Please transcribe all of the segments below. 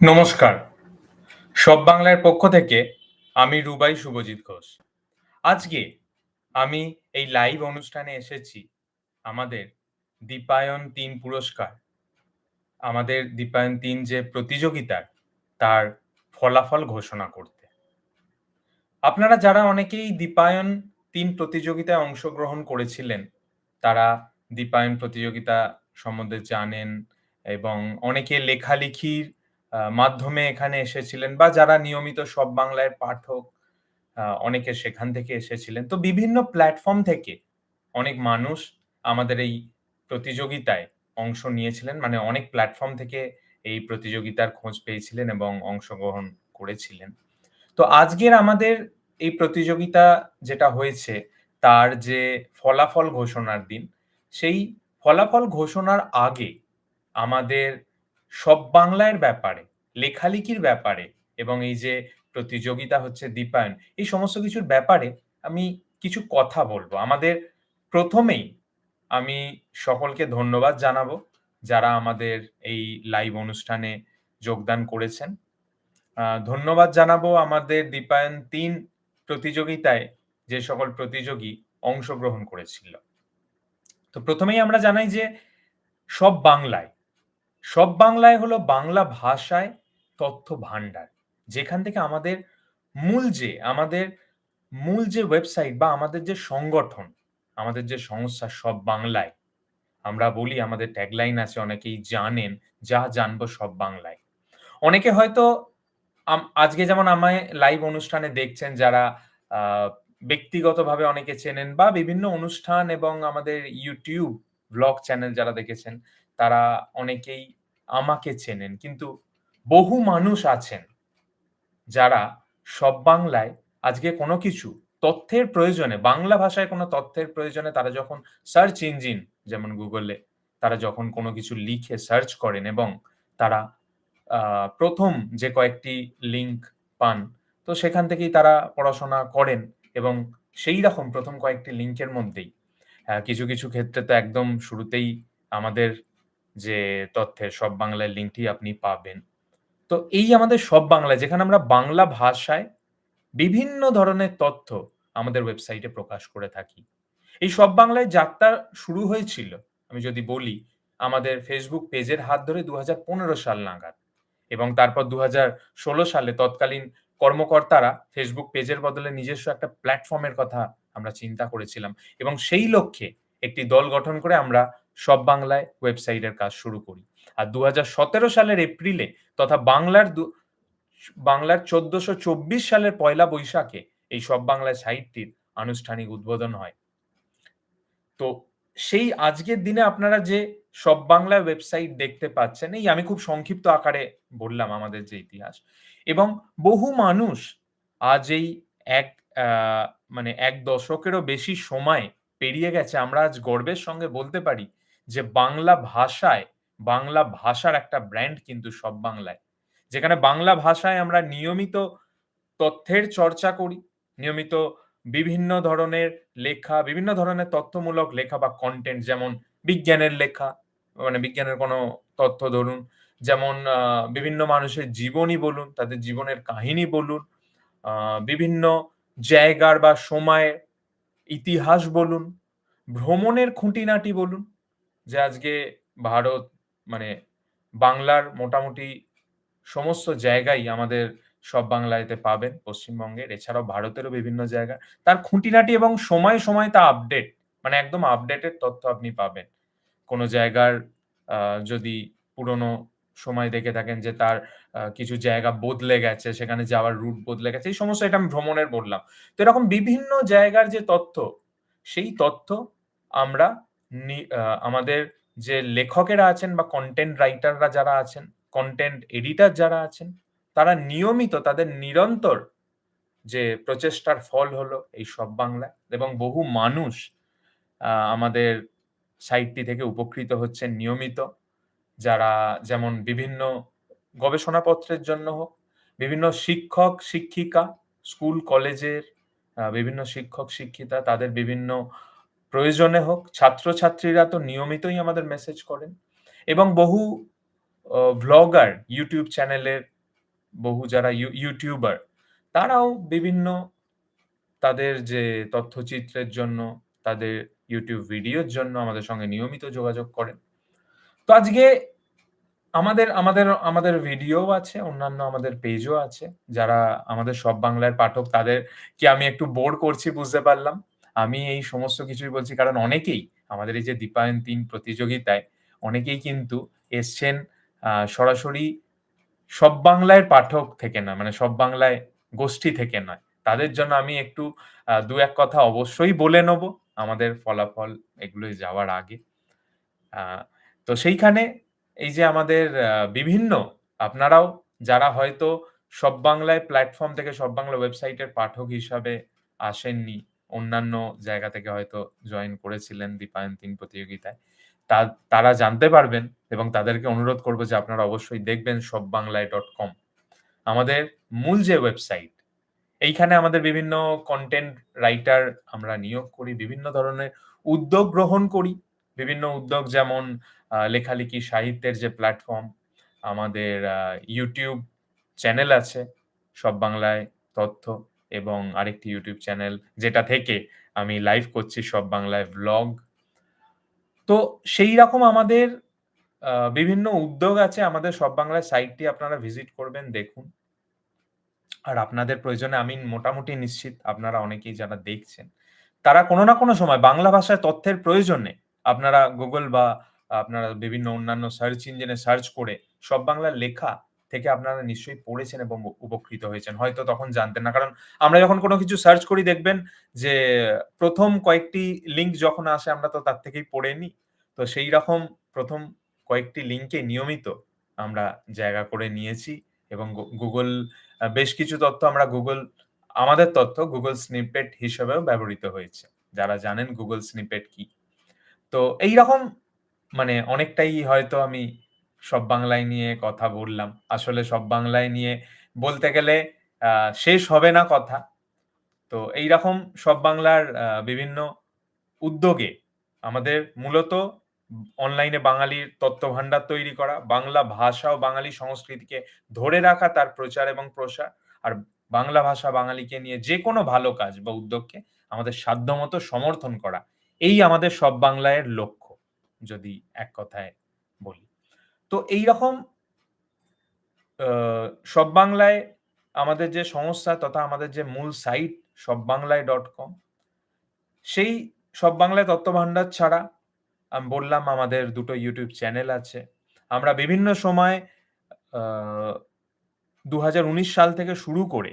নমস্কার। সব বাংলার পক্ষ থেকে আমি রুবাই শুভজিৎ ঘোষ। আজকে আমি এই লাইভ অনুষ্ঠানে এসেছি আমাদের দীপায়ন তিন পুরস্কার। আমাদের দীপায়ন তিন যে প্রতিযোগিতার তার ফলাফল ঘোষণা করতে। আপনারা যারা অনেকেই দীপায়ন তিন প্রতিযোগিতায় অংশগ্রহণ করেছিলেন, তারা দীপায়ন প্রতিযোগিতা সম্বন্ধে জানেন এবং অনেকে লেখালেখির মাধ্যমে এখানে এসেছিলেন বা যারা নিয়মিত সব বাংলায় পাঠক অনেকে সেখান থেকে এসেছিলেন। তো বিভিন্ন প্ল্যাটফর্ম থেকে অনেক মানুষ আমাদের এই প্রতিযোগিতায় অংশ নিয়েছিলেন মানে অনেক প্ল্যাটফর্ম থেকে এই প্রতিযোগিতার খোঁজ পেয়েছিলেন এবং অংশগ্রহণ করেছিলেন। তো আজকের আমাদের এই প্রতিযোগিতা যেটা হয়েছে, তার যে ফলাফল ঘোষণার দিন, সেই ফলাফল ঘোষণার আগে আমাদের সব বাংলার ব্যাপারে, লেখালেখির ব্যাপারে এবং এই যে প্রতিযোগিতা হচ্ছে দীপায়ন, এই সমস্ত কিছুর ব্যাপারে আমি কিছু কথা বলব। আমাদের প্রথমেই আমি সকলকে ধন্যবাদ জানাব যারা আমাদের এই লাইভ অনুষ্ঠানে যোগদান করেছেন। ধন্যবাদ জানাব আমাদের দীপায়ন তিন প্রতিযোগিতায় যে সকল প্রতিযোগী অংশগ্রহণ করেছিল। তো প্রথমেই আমরা জানাই যে সব বাংলায় সব বাংলায় হলো বাংলা ভাষায় তথ্য ভান্ডার যেখান থেকে আমাদের মূল যে, আমাদের মূল যে ওয়েবসাইট বা আমাদের যে সংগঠন, আমাদের যে সংস্থা সব বাংলায়। আমরা বলি আমাদের ট্যাগলাইন আছে, অনেকেই জানেন, যা জানব সব বাংলায়। অনেকে হয়তো আজকে যেমন আমায় লাইভ অনুষ্ঠানে দেখছেন যারা ব্যক্তিগতভাবে অনেকে চেনেন বা বিভিন্ন অনুষ্ঠান এবং আমাদের ইউটিউব ব্লগ চ্যানেল যারা দেখেছেন, তারা অনেকেই আমাকে চেনেন। কিন্তু বহু মানুষ আছেন যারা সব বাংলায় আজকে কোনো কিছু তথ্যের প্রয়োজনে, বাংলা ভাষায় কোনো তথ্যের প্রয়োজনে তারা যখন সার্চ ইঞ্জিন যেমন গুগলে, তারা যখন কোনো কিছু লিখে সার্চ করেন এবং তারা প্রথম যে কয়েকটি লিংক পান, তো সেখান থেকেই তারা পড়াশোনা করেন এবং সেই রকম প্রথম কয়েকটি লিংকের মধ্যেই। কিছু কিছু ক্ষেত্রে তো একদম শুরুতেই আমাদের যে তথ্যের সব বাংলার লিঙ্কটি আপনি পাবেন। তো এই আমাদের সব বাংলায় যেখানে আমরা বাংলা ভাষায় বিভিন্ন ধরনের তথ্য আমাদের ওয়েবসাইটে প্রকাশ করে থাকি। এই সব বাংলায় যাত্রা শুরু হয়েছিল, আমি যদি বলি, আমাদের ফেসবুক পেজের হাত ধরে দু হাজার পনেরো সাল নাগাদ এবং তারপর দু হাজার ষোলো সালে তৎকালীন কর্মকর্তারা ফেসবুক পেজের বদলে নিজস্ব একটা প্ল্যাটফর্মের কথা আমরা চিন্তা করেছিলাম এবং সেই লক্ষ্যে একটি দল গঠন করে আমরা সব বাংলায় ওয়েবসাইটের কাজ শুরু করি। আর দু হাজার সতেরো সালের এপ্রিলে তথা বাংলার বাংলার চোদ্দশো চব্বিশ সালের পয়লা বৈশাখে এই সব বাংলায় সাইটটির আনুষ্ঠানিক উদ্বোধন হয়। তো সেই আজকের দিনে আপনারা যে সব বাংলা ওয়েবসাইট দেখতে পাচ্ছেন, এই আমি খুব সংক্ষিপ্ত আকারে বললাম আমাদের যে ইতিহাস। এবং বহু মানুষ আজ এই এক মানে এক দশকেরও বেশি সময় পেরিয়ে গেছে। আমরা আজ গর্বের সঙ্গে বলতে পারি যে বাংলা ভাষায়, বাংলা ভাষার একটা ব্র্যান্ড কিন্তু সব বাংলায়। যেখানে বাংলা ভাষায় আমরা নিয়মিত তথ্যের চর্চা করি, নিয়মিত বিভিন্ন ধরনের লেখা, বিভিন্ন ধরনের তথ্যমূলক লেখা বা কন্টেন্ট যেমন বিজ্ঞানের লেখা মানে বিজ্ঞানের কোনো তথ্য ধরুন, যেমন বিভিন্ন মানুষের জীবনী বলুন, তাদের জীবনের কাহিনী বলুন বিভিন্ন জায়গার বা সময়ের ইতিহাস বলুন, ভ্রমণের খুঁটিনাটি বলুন যে আজকে ভারত মানে বাংলার মোটামুটি সমস্ত জায়গায় আমাদের সব বাংলাতে পাবেন পশ্চিমবঙ্গের। এছাড়াও ভারতেরও বিভিন্ন জায়গা। তার খুঁটিনাটি এবং সময় সময় তা আপডেট মানে একদম আপডেটেড তথ্য আপনি পাবেন। কোনো জায়গার যদি পুরনো সময় দেখে থাকেন যে তার কিছু জায়গা বদলে গেছে, সেখানে যাওয়ার রুট বদলে গেছে, এই সমস্ত এটা আমি ভ্রমণের বললাম। তো এরকম বিভিন্ন জায়গার যে তথ্য, সেই তথ্য আমরা আমাদের যে লেখকেরা আছেন বা কন্টেন্ট রাইটাররা যারা আছেন কন্টেন্ট এডিটার যারা আছেন, তারা নিয়মিত তাদের নিরন্তর যে প্রচেষ্টার ফল হলো এই সব বাংলা এবং বহু মানুষ আমাদের সাইটটি থেকে উপকৃত হচ্ছেন নিয়মিত। যারা যেমন বিভিন্ন গবেষণাপত্রের জন্য হোক, বিভিন্ন শিক্ষক, শিক্ষিকা, স্কুল, কলেজের বিভিন্ন শিক্ষক, শিক্ষিতা, তাদের বিভিন্ন প্রয়োজনে হোক ছাত্রছাত্রীরা তো নিয়মিতই আমাদের মেসেজ করেন এবং বহু ভ্লগার, ইউটিউব চ্যানেলের বহু যারা ইউ ইউটিউবার তারাও বিভিন্ন তাদের যে তথ্যচিত্রের জন্য, তাদের ইউটিউব ভিডিওর জন্য আমাদের সঙ্গে নিয়মিত যোগাযোগ করেন। তো আজকে আমাদের আমাদের আমাদের ভিডিও আছে, অন্যান্য আমাদের পেজও আছে। যারা আমাদের সব বাংলার পাঠক তাদেরকে আমি একটু বোর করছি বুঝতে পারলাম। আমি এই সমস্ত কিছুই বলছি কারণ অনেকেই আমাদের এই যে দীপায়ন ৩ প্রতিযোগিতায় অনেকেই কিন্তু এসছেন সরাসরি সব বাংলায় পাঠক থেকে না, মানে সব বাংলায় গোষ্ঠী থেকে নয়। তাদের জন্য আমি একটু দু ২-১ কথা অবশ্যই বলে নেব আমাদের ফলাফল এগুলোই যাওয়ার আগে। তো সেইখানে এই যে আমাদের বিভিন্ন আপনারাও যারা হয়তো সব বাংলায় প্ল্যাটফর্ম থেকে সব বাংলা ওয়েবসাইটের পাঠক হিসাবে আসেননি, অন্যান্য জায়গা থেকে হয়তো জয়েন করেছিলেন দীপায়ন ৩ প্রতিযোগিতায়। তা তারা জানতে পারবেন এবং তাদেরকে অনুরোধ করব যে আপনারা অবশ্যই দেখবেন সব বাংলায় ডট কম আমাদের মূল যে ওয়েবসাইট, এইখানে আমাদের বিভিন্ন কন্টেন্ট রাইটার আমরা নিয়োগ করি, বিভিন্ন ধরনের উদ্যোগ গ্রহণ করি। বিভিন্ন উদ্যোগ যেমন লেখালেখি সাহিত্যের যে প্ল্যাটফর্ম, আমাদের ইউটিউব চ্যানেল আছে, সব বাংলায় তথ্য এবং আরেকটি ইউটিউব চ্যানেল যেটা থেকে আমি লাইভ করছি সব বাংলায় ভ্লগ। তো সেই রকম আমাদের বিভিন্ন উদ্যোগ আছে। আমাদের সব বাংলার সাইটটি আপনারা ভিজিট করবেন, দেখুন। আর আপনাদের প্রয়োজনে আমি মোটামুটি নিশ্চিত আপনারা অনেকেই যারা দেখছেন, তারা কোনো না কোনো সময় বাংলা ভাষায় তথ্যের প্রয়োজনে আপনারা গুগল বা আপনারা বিভিন্ন অন্যান্য সার্চ ইঞ্জিনে সার্চ করে সব বাংলার লেখা থেকে আপনারা নিশ্চয়ই পড়েছেন এবং উপকৃত হয়েছেন। হয়তো তখন জানতেন না। কারণ আমরা যখন কোনো কিছু সার্চ করি দেখবেন যে, প্রথম কয়েকটি লিঙ্ক যখন আসে আমরা তো তার থেকেই পড়ে নিই। তো সেই রকম প্রথম কয়েকটি লিঙ্কে নিয়মিত আমরা জায়গা করে নিয়েছি এবং গুগল বেশ কিছু তথ্য আমরা গুগল আমাদের তথ্য গুগল স্নিপেট হিসেবেও ব্যবহৃত হয়েছে। যারা জানেন গুগল স্নিপেট কি? তো এইরকম মানে অনেকটাই হয়তো আমি সব বাংলায় নিয়ে কথা বললাম। আসলে সব বাংলায় নিয়ে বলতে গেলে শেষ হবে না কথা। তো এইরকম সব বাংলার বিভিন্ন উদ্যোগে আমাদের মূলত অনলাইনে বাঙালির তথ্য ভান্ডার তৈরি করা, বাংলা ভাষা ও বাঙালি সংস্কৃতিকে ধরে রাখা, তার প্রচার এবং প্রসার। আর বাংলা ভাষা বাঙালিকে নিয়ে যে কোনো ভালো কাজ বা উদ্যোগকে আমাদের সাধ্যমত সমর্থন করা। এই আমাদের সব বাংলার লক্ষ্য। যদি এক কথায়। তো এইরকম আ সব বাংলায় আমাদের যে সংস্থা তথা আমাদের যে মূল সাইট সব বাংলায় ডট কম সেই সব বাংলায় তথ্য ভান্ডার ছাড়া আমি বললাম আমাদের দুটো ইউটিউব চ্যানেল আছে। আমরা বিভিন্ন সময় ২০১৯ সাল থেকে শুরু করে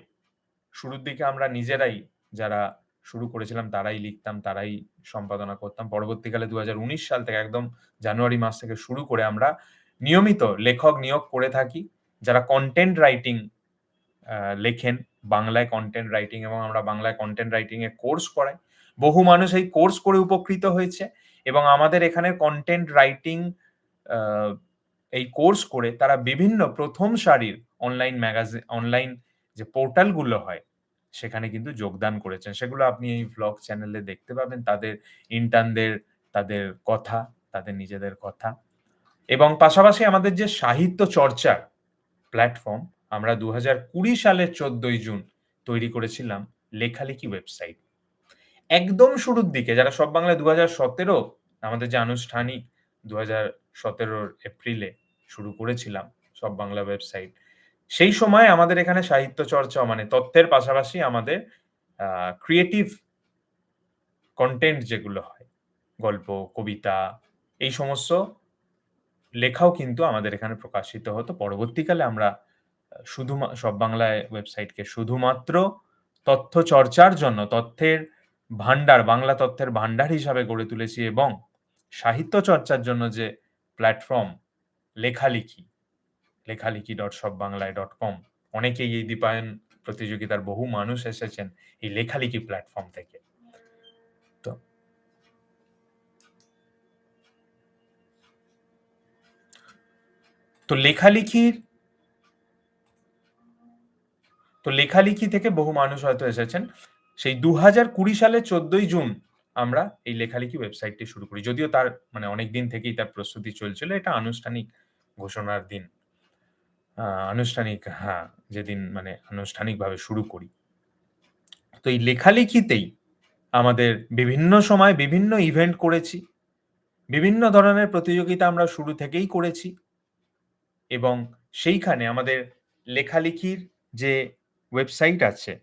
শুরুর দিকে আমরা নিজেরাই যারা শুরু করেছিলাম তারাই লিখতাম, তারাই সম্পাদনা করতাম। পরবর্তীকালে ২০১৯ সাল থেকে একদম জানুয়ারি মাস থেকে শুরু করে আমরা নিয়মিত লেখক নিয়োগ করে থাকি। যারা কনটেন্ট রাইটিং লেখেন, বাংলায় কনটেন্ট রাইটিং এবং আমরা বাংলায় কনটেন্ট রাইটিং এর কোর্স করাই। বহু মানুষ এই কোর্স করে উপকৃত হয়েছে এবং আমাদের এখানে কনটেন্ট রাইটিং এই কোর্স করে তারা বিভিন্ন ১ম সারির অনলাইন ম্যাগাজি অনলাইন যে পোর্টালগুলো হয়, সেখানে কিন্তু যোগদান করেছেন। সেগুলো আপনি এই ভ্লগ চ্যানেলে দেখতে পাবেন। তাদের ইন্টার্নদের তাদের কথা, তাদের নিজেদের কথা। এবং পাশাপাশি আমাদের যে সাহিত্য চর্চার প্ল্যাটফর্ম, আমরা ২০২০ সালের ১৪ই জুন তৈরি করেছিলাম লেখালেখি ওয়েবসাইট। একদম শুরুর দিকে যারা সব বাংলায় ২০১৭ আমাদের যে আনুষ্ঠানিক ২০১৭ র এপ্রিলে শুরু করেছিলাম সব বাংলা ওয়েবসাইট। সেই সময় আমাদের এখানে সাহিত্য চর্চাও মানে তথ্যের পাশাপাশি আমাদের ক্রিয়েটিভ কন্টেন্ট যেগুলো হয়, গল্প, কবিতা এই সমস্ত লেখাও কিন্তু আমাদের এখানে প্রকাশিত হতো। পরবর্তীকালে আমরা শুধু সব বাংলায় ওয়েবসাইটকে শুধুমাত্র তথ্য চর্চার জন্য তথ্যের ভান্ডার, বাংলা তথ্যের ভান্ডার হিসাবে গড়ে তুলেছি এবং সাহিত্য চর্চার জন্য যে প্ল্যাটফর্ম লেখালিখি, কম অনেকেই এই দীপায়ন প্রতিযোগিতার বহু মানুষ এসেছেন এই লেখালিখি প্ল্যাটফর্ম থেকে। তো লেখালিখির, তো লেখালিখি থেকে বহু মানুষ হয়তো এসেছেন। সেই ২০২০ সালের ১৪ই জুন আমরা এই লেখালেখি ওয়েবসাইটটি শুরু করি। যদিও তার মানে অনেকদিন থেকেই তার প্রস্তুতি চলছিল। এটা আনুষ্ঠানিক ঘোষণার দিন আনুষ্ঠানিক হ্যাঁ যেদিন মানে আনুষ্ঠানিকভাবে শুরু করি তো এই লেখালেখিতেই আমাদের বিভিন্ন সময় বিভিন্ন ইভেন্ট করেছি বিভিন্ন ধরনের প্রতিযোগিতা আমরা শুরু থেকেই করেছি এবং সেইখানে আমাদের লেখালেখির যে ওয়েবসাইট আছে,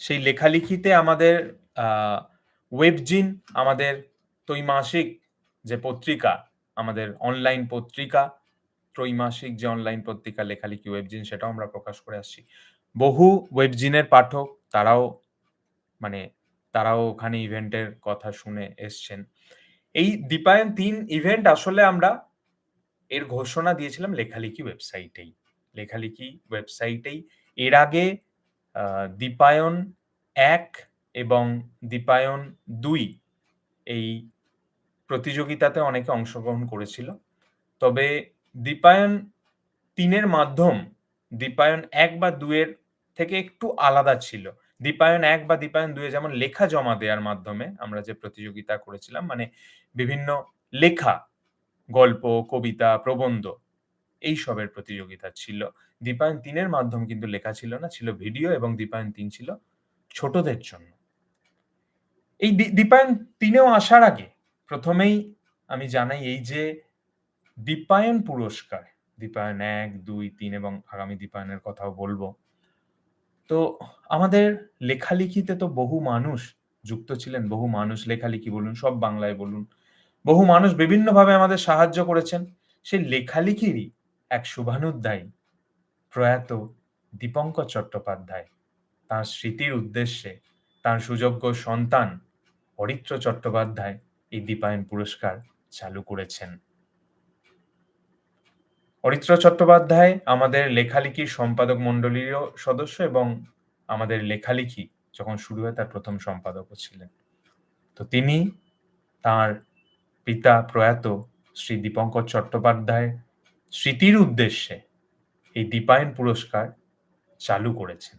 সেই লেখালেখিতে আমাদের ওয়েবজিন আমাদের ত্রৈমাসিক যে পত্রিকা, আমাদের অনলাইন পত্রিকা, ত্রৈমাসিক যে অনলাইন পত্রিকা, লেখালেখি ওয়েবজিন সেটাও আমরা প্রকাশ করে আসছি। বহু ওয়েবজিনের পাঠক, তারাও মানে তারাও ওখানে ইভেন্টের কথা শুনে এসছেন। এই দীপায়ন তিন ইভেন্ট আসলে আমরা এর ঘোষণা দিয়েছিলাম লেখালেখি ওয়েবসাইটেই। লেখালেখি ওয়েবসাইটেই। এর আগে দীপায়ন এক এবং দীপায়ন দুই এই প্রতিযোগিতাতে অনেকে অংশগ্রহণ করেছিল। তবে দীপায়ন তিনের মাধ্যম, দীপায়ন এক বা দুয়ের থেকে একটু আলাদা ছিল। দীপায়ন এক বা দীপায়ন দুয়ে যেমন লেখা জমা দেওয়ার মাধ্যমে আমরা যে প্রতিযোগিতা করেছিলাম মানে বিভিন্ন লেখা, গল্প, কবিতা, প্রবন্ধ, এইসবের প্রতিযোগিতা ছিল। দীপায়ন তিনের মাধ্যম কিন্তু লেখা ছিল না, ছিল ভিডিও এবং দীপায়ন তিন ছিল ছোটদের জন্য। এই দীপায়ন তিনেও আসার আগে প্রথমেই আমি জানাই এই যে দীপায়ন পুরস্কার, দীপায়ন এক, দুই, তিন এবং আগামী দীপায়নের কথাও বলব। তো আমাদের লেখালেখিতে তো বহু মানুষ যুক্ত ছিলেন, বহু মানুষ লেখালেখি বলুন, সব বাংলায় বলুন। বহু মানুষ বিভিন্নভাবে আমাদের সাহায্য করেছেন। সেই লেখালেখিরই এক শুভানুধ্যায়ী প্রয়াত দীপঙ্কর চট্টোপাধ্যায়। তার স্মৃতির উদ্দেশ্যে তার সুযোগ্য সন্তান অরিত্র চট্টোপাধ্যায় এই দীপায়ন পুরস্কার চালু করেছেন। অরিত্র চট্টোপাধ্যায় আমাদের লেখালেখির সম্পাদক মণ্ডলীরও সদস্য এবং আমাদের লেখালেখি যখন শুরু হয় তার প্রথম সম্পাদকও ছিলেন। তো তিনি তার পিতা প্রয়াত শ্রী দীপঙ্কর চট্টোপাধ্যায় স্মৃতির উদ্দেশ্যে এই দীপায়ন পুরস্কার চালু করেছেন।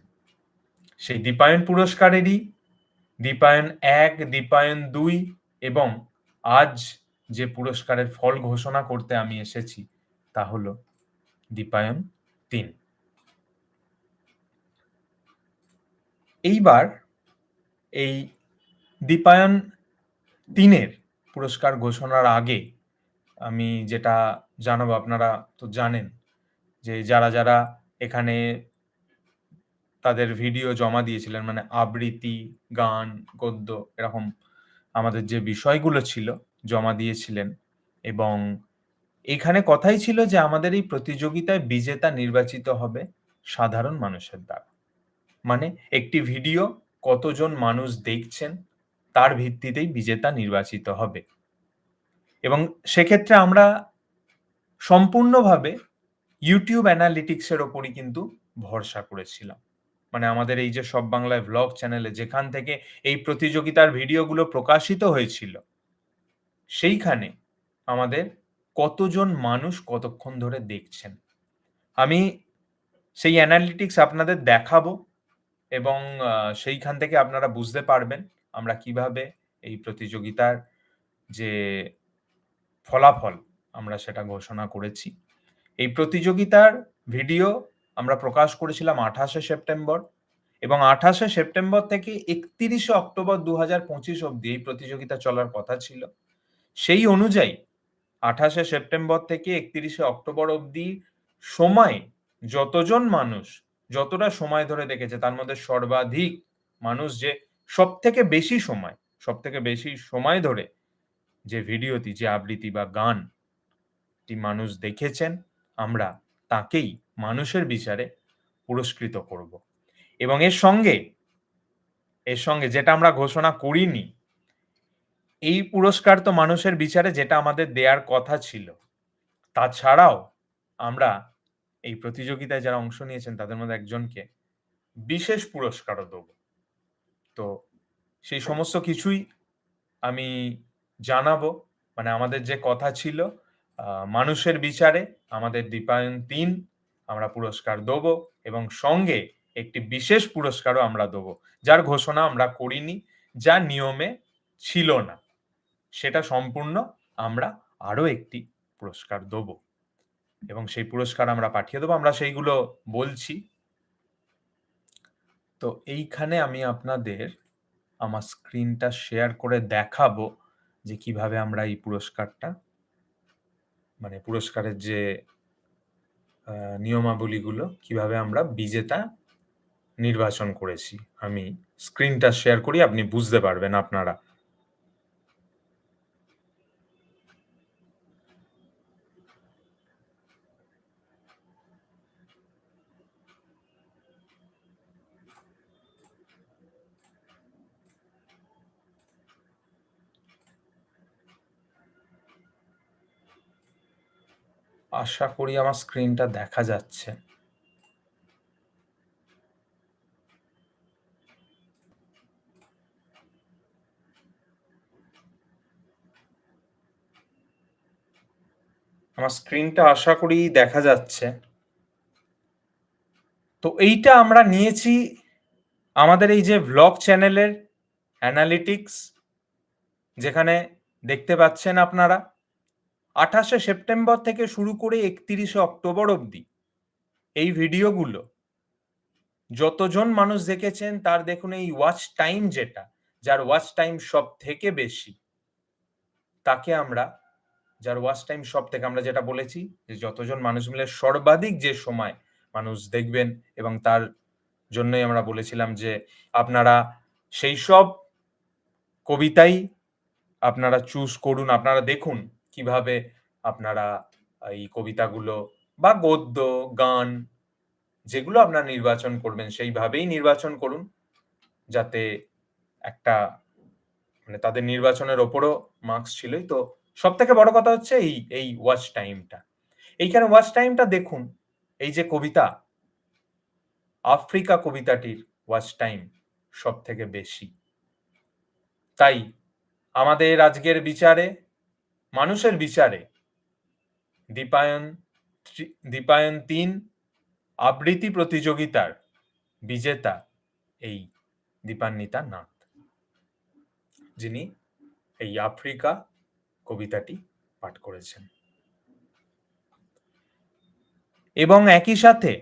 সেই দীপায়ন পুরস্কারেরই দীপায়ন এক, দীপায়ন দুই এবং আজ যে পুরস্কারের ফল ঘোষণা করতে আমি এসেছি তা হলো দীপায়ন তিন। এইবার এই দীপায়ন তিনের পুরস্কার ঘোষণার আগে আমি যেটা জানাব, আপনারা তো জানেন যে যারা যারা এখানে তাদের ভিডিও জমা দিয়েছিলেন মানে আবৃত্তি, গান, গদ্য, এরকম আমাদের যে বিষয়গুলো ছিল জমা দিয়েছিলেন এবং এখানে কথাই ছিল যে আমাদের এই প্রতিযোগিতায় বিজেতা নির্বাচিত হবে সাধারণ মানুষের দ্বারা। মানে একটি ভিডিও, কতজন মানুষ দেখছেন, তার ভিত্তিতেই বিজেতা নির্বাচিত হবে। এবং সেক্ষেত্রে আমরা সম্পূর্ণভাবে ইউটিউব অ্যানালিটিক্সের ওপরই কিন্তু ভরসা করেছিলাম। মানে আমাদের এই যে সব বাংলায় ভ্লগ চ্যানেলে যেখান থেকে এই প্রতিযোগিতার ভিডিওগুলো প্রকাশিত হয়েছিল, সেইখানে আমাদের কতজন মানুষ কতক্ষণ ধরে দেখছেন? আমি সেই অ্যানালিটিক্স আপনাদের দেখাবো এবং সেইখান থেকে আপনারা বুঝতে পারবেন আমরা কীভাবে এই প্রতিযোগিতার যে ফলাফল আমরা সেটা ঘোষণা করেছি। এই প্রতিযোগিতার ভিডিও আমরা প্রকাশ করেছিলাম আঠাশে সেপ্টেম্বর এবং আঠাশে সেপ্টেম্বর থেকে একত্রিশে অক্টোবর দু হাজার পঁচিশ অব্দি এই প্রতিযোগিতা চলার কথা ছিল। সেই অনুযায়ী আঠাশে সেপ্টেম্বর থেকে একত্রিশে অক্টোবর অব্দি সময় যতজন মানুষ, যতটা সময় ধরে দেখেছে, তার মধ্যে সর্বাধিক মানুষ যে সব থেকে বেশি সময় সব থেকে বেশি সময় ধরে যে ভিডিওটি, যে আবৃত্তি বা গানটি মানুষ দেখেছেন, আমরা তাকেই মানুষের বিচারে পুরস্কৃত করব। এবং এর সঙ্গে এর সঙ্গে যেটা আমরা ঘোষণা করিনি এই পুরস্কার তো মানুষের বিচারে যেটা আমাদের দেয়ার কথা ছিল। তাছাড়াও আমরা এই প্রতিযোগিতায় যারা অংশ নিয়েছেন তাদের মধ্যে একজনকে বিশেষ পুরস্কারও দেব। তো সেই সমস্ত কিছুই আমি জানাব। মানে আমাদের যে কথা ছিল মানুষের বিচারে আমাদের দীপায়ন তিন আমরা পুরস্কার দেব এবং সঙ্গে একটি বিশেষ পুরস্কারও আমরা দেবো, যার ঘোষণা আমরা করিনি, যা নিয়মে ছিল না। সেটা সম্পূর্ণ আমরা আরও একটি পুরস্কার দেবো। এবং সেই পুরস্কার আমরা পাঠিয়ে দেবো। আমরা সেইগুলো বলছি। তো এইখানে আমি আপনাদের আমার স্ক্রিনটা শেয়ার করে দেখাবো যে কীভাবে আমরা এই পুরস্কারটা মানে পুরস্কারের যে নিয়মাবলীগুলো, কীভাবে আমরা বিজেতা নির্বাচন করেছি। আমি স্ক্রিনটা শেয়ার করি, আপনি বুঝতে পারবেন আপনারা আশা করি আমার স্ক্রিনটা দেখা যাচ্ছে। আমার স্ক্রিনটা আশা করি দেখা যাচ্ছে। তো এইটা আমরা নিয়েছি আমাদের এই যে ভ্লগ চ্যানেলের অ্যানালিটিক্স যেখানে দেখতে পাচ্ছেন আপনারা। আঠাশে সেপ্টেম্বর থেকে শুরু করে একত্রিশে অক্টোবর অবধি। এই ভিডিওগুলো, যতজন মানুষ দেখেছেন তার দেখুন এই ওয়াচ টাইম যেটা, যার ওয়াচ টাইম সব থেকে বেশি। তাকে আমরা, যার ওয়াচ টাইম সব থেকে আমরা যেটা বলেছি যে যতজন মানুষ মিলে সর্বাধিক যে সময় মানুষ দেখবেন এবং তার জন্যই আমরা বলেছিলাম যে আপনারা সেই সব কবিতাই আপনারা চুজ করুন, আপনারা দেখুন। কীভাবে আপনারা এই কবিতাগুলো বা গদ্য, গান যেগুলো আপনারা নির্বাচন করবেন সেইভাবেই নির্বাচন করুন যাতে একটা মানে তাদের নির্বাচনের ওপরও মার্কস ছিলই। তো সব থেকে বড় কথা হচ্ছে এই এই ওয়াচ টাইমটা এইখানে ওয়াচ টাইমটা দেখুন, এই যে কবিতা, আফ্রিকা কবিতাটির ওয়াচ টাইম সব থেকে বেশি। তাই আমাদের আজকের বিচারে মানুষের বিচারে দীপায়ন দীপায়ন তিন আবৃত্তি প্রতিযোগিতার বিজেতা এই দীপান্বিতা নাথ, যিনি এই আফ্রিকা কবিতাটি পাঠ করেছেন। এবং একই সাথে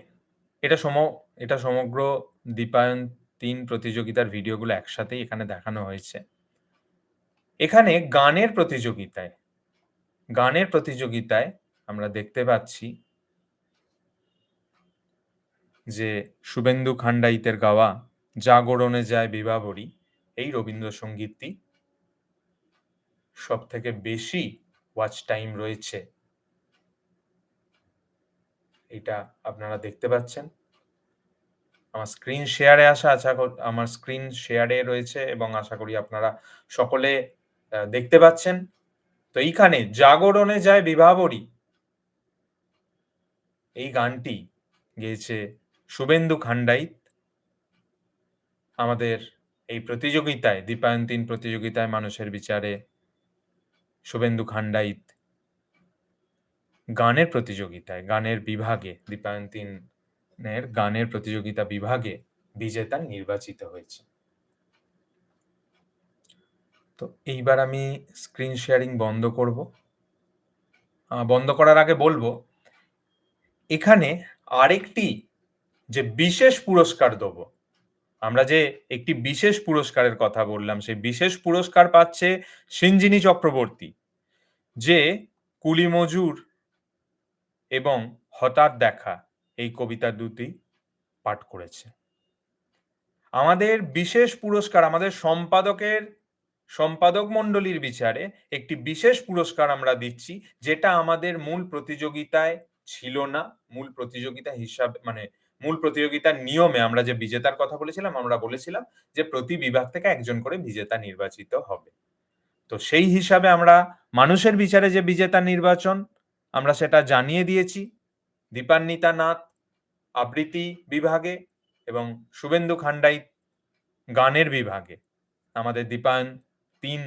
এটা সম, এটা সমগ্র দীপায়ন তিন প্রতিযোগিতার ভিডিওগুলো একসাথেই এখানে দেখানো হয়েছে। এখানে গানের প্রতিযোগিতায় গানের প্রতিযোগিতায় আমরা দেখতে পাচ্ছি যে শুভেন্দু খান্ডাইতের গাওয়া জাগরণে যায় বিবাবরী, এই রবীন্দ্রসঙ্গীতটি সব থেকে বেশি ওয়াচ টাইম রয়েছে। এটা আপনারা দেখতে পাচ্ছেন। আমার স্ক্রিন শেয়ারে আসা, আশা আমার স্ক্রিন শেয়ারে রয়েছে এবং আশা করি আপনারা সকলে দেখতে পাচ্ছেন। তো এইখানে জাগরণে যায় বিভাবরী। এই গানটি গেয়েছে শুভেন্দু খান্ডাইত। আমাদের এই প্রতিযোগিতায় দীপায়ন তিন প্রতিযোগিতায় মানুষের বিচারে শুভেন্দু খান্ডাইত গানের প্রতিযোগিতায়, গানের বিভাগে দীপায়ন তিনের গানের প্রতিযোগিতা বিভাগে বিজেতা নির্বাচিত হয়েছে। তো এইবার আমি স্ক্রিন শেয়ারিং বন্ধ করব। বন্ধ করার আগে বলব, এখানে আরেকটি যে বিশেষ পুরস্কার দেবো, আমরা যে একটি বিশেষ পুরস্কারের কথা বললাম, সেই বিশেষ পুরস্কার পাচ্ছে সিঞ্জিনী চক্রবর্তী, যে কুলি মজুর এবং হঠাৎ দেখা এই কবিতা দুটি পাঠ করেছে। আমাদের বিশেষ পুরস্কার, আমাদের সম্পাদকের সম্পাদক মণ্ডলীর বিচারে একটি বিশেষ পুরস্কার আমরা দিচ্ছি, যেটা আমাদের মূল প্রতিযোগিতায় ছিল না। মূল প্রতিযোগিতা হিসাবে মানে মূল প্রতিযোগিতার নিয়মে আমরা যে বিজেতার কথা বলেছিলাম, আমরা বলেছিলাম যে প্রতি বিভাগ থেকে একজন করে বিজেতা নির্বাচিত হবে। তো সেই হিসাবে আমরা মানুষের বিচারে যে বিজেতা নির্বাচন, আমরা সেটা জানিয়ে দিয়েছি। দীপান্বিতা নাথ, আবৃত্তি বিভাগে এবং শুভেন্দু খান্ডাই গানের বিভাগে। আমাদের দীপায়ন তিন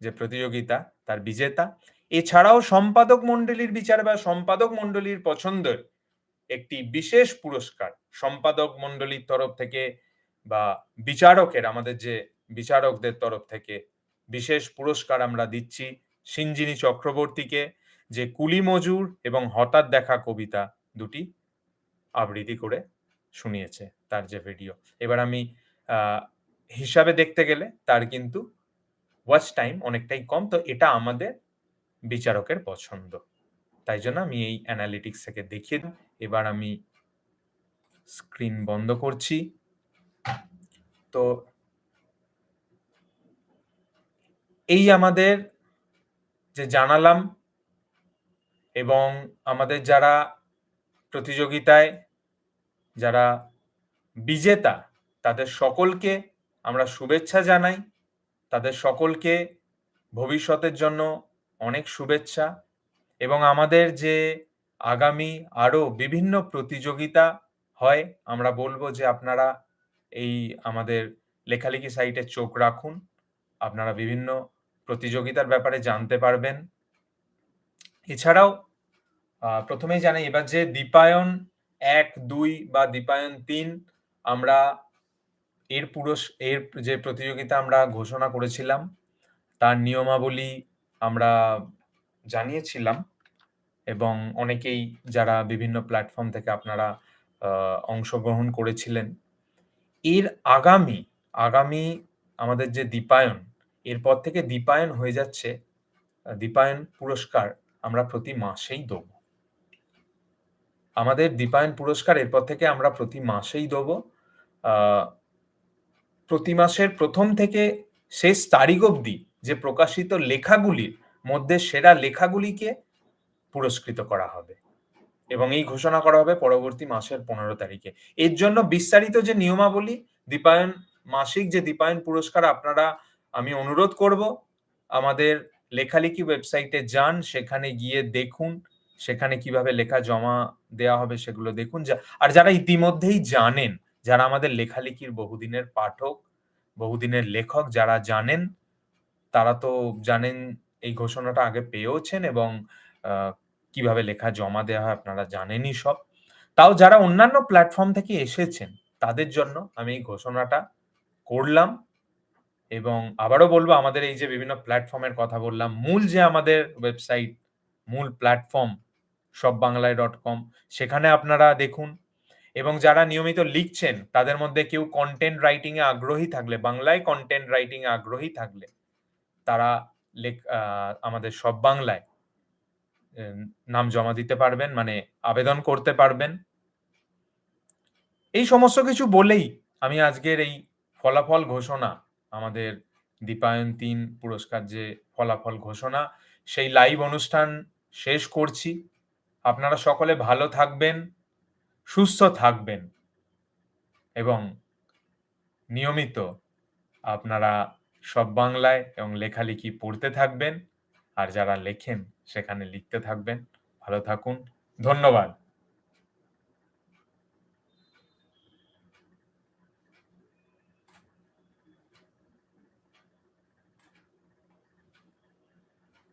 যে প্রতিযোগিতা, তার বিজেতা। এছাড়াও সম্পাদক মণ্ডলীর বিচার বা সম্পাদক মণ্ডলীর পছন্দের একটি বিশেষ পুরস্কার সম্পাদক মণ্ডলীর তরফ থেকে বা বিচারকের, আমাদের যে বিচারকদের তরফ থেকে বিশেষ পুরস্কার আমরা দিচ্ছি সিঞ্জিনী চক্রবর্তীকে, যে কুলি মজুর এবং হঠাৎ দেখা কবিতা দুটি আবৃত্তি করে শুনিয়েছে তার যে ভিডিও। এবার আমি হিসাবে দেখতে গেলে তার কিন্তু ওয়াচ টাইম অনেকটাই কম, তো এটা আমাদের বিচারকের পছন্দ। তাই জন্য আমি এই অ্যানালিটিক্স থেকে দেখিয়ে। এবার আমি স্ক্রিন বন্ধ করছি। তো এই আমাদের যে জানালাম এবং আমাদের যারা প্রতিযোগিতায়, যারা বিজেতা, তাদের সকলকে আমরা শুভেচ্ছা জানাই। তাদের সকলকে ভবিষ্যতের জন্য অনেক শুভেচ্ছা এবং আমাদের যে আগামী আরও বিভিন্ন প্রতিযোগিতা হয়, আমরা বলব যে আপনারা এই আমাদের লেখালেখি সাইটে চোখ রাখুন। আপনারা বিভিন্ন প্রতিযোগিতার ব্যাপারে জানতে পারবেন। এছাড়াও প্রথমেই জানাই, এবার যে দীপায়ন এক, দুই বা দীপায়ন তিন আমরা এর পুরস এর যে প্রতিযোগিতা আমরা ঘোষণা করেছিলাম, তার নিয়মাবলী আমরা জানিয়েছিলাম এবং অনেকেই যারা বিভিন্ন প্ল্যাটফর্ম থেকে আপনারা অংশগ্রহণ করেছিলেন, এর আগামী আগামী আমাদের যে দীপায়ন, এরপর থেকে দীপায়ন হয়ে যাচ্ছে, দীপায়ন পুরস্কার আমরা প্রতি মাসেই দেব। আমাদের দীপায়ন পুরস্কার এরপর থেকে আমরা প্রতি মাসেই দেব প্রতি মাসের প্রথম থেকে শেষ তারিখ অবধি যে প্রকাশিত লেখাগুলির মধ্যে সেরা লেখাগুলিকে পুরস্কৃত করা হবে এবং এই ঘোষণা করা হবে পরবর্তী মাসের পনেরো তারিখে। এর জন্য বিস্তারিত যে নিয়মাবলী, দীপায়ন মাসিক যে দীপায়ন পুরস্কার আপনারা, আমি অনুরোধ করব, আমাদের লেখালেখি ওয়েবসাইটে যান, সেখানে গিয়ে দেখুন, সেখানে কীভাবে লেখা জমা দেওয়া হবে সেগুলো দেখুন। আর যারা ইতিমধ্যেই জানেন যারা আমাদের লেখালেখির বহুদিনের পাঠক, বহুদিনের লেখক যারা জানেন, তারা তো জানেন এই ঘোষণাটা আগে পেয়েওছেন এবং কীভাবে লেখা জমা দেওয়া হয় আপনারা জানেনই সব। তাও যারা অন্যান্য প্ল্যাটফর্ম থেকে এসেছেন, তাদের জন্য আমি এই ঘোষণাটা করলাম এবং আবারও বলব, আমাদের এই যে বিভিন্ন প্ল্যাটফর্মের কথা বললাম, মূল যে আমাদের ওয়েবসাইট মূল প্ল্যাটফর্ম সব বাংলায় ডট কম সেখানে আপনারা দেখুন এবং যারা নিয়মিত লিখছেন, তাদের মধ্যে কেউ কন্টেন্ট রাইটিং এ আগ্রহী থাকলে, বাংলায় কন্টেন্ট রাইটিং এ আগ্রহী থাকলে, তারা লেখ আমাদের সব বাংলায় নাম জমা দিতে পারবেন মানে আবেদন করতে পারবেন। এই সমস্ত কিছু বলেই আমি আজকের এই ফলাফল ঘোষণা, আমাদের দীপায়ন তিন পুরস্কার যে ফলাফল ঘোষণা, সেই লাইভ অনুষ্ঠান শেষ করছি। আপনারা সকলে ভালো থাকবেন। সুস্থ থাকবেন এবং নিয়মিত আপনারা সব বাংলায় এবং লেখালেখি পড়তে থাকবেন। আর যারা লেখেন, সেখানে লিখতে থাকবেন। ভালো থাকুন। ধন্যবাদ।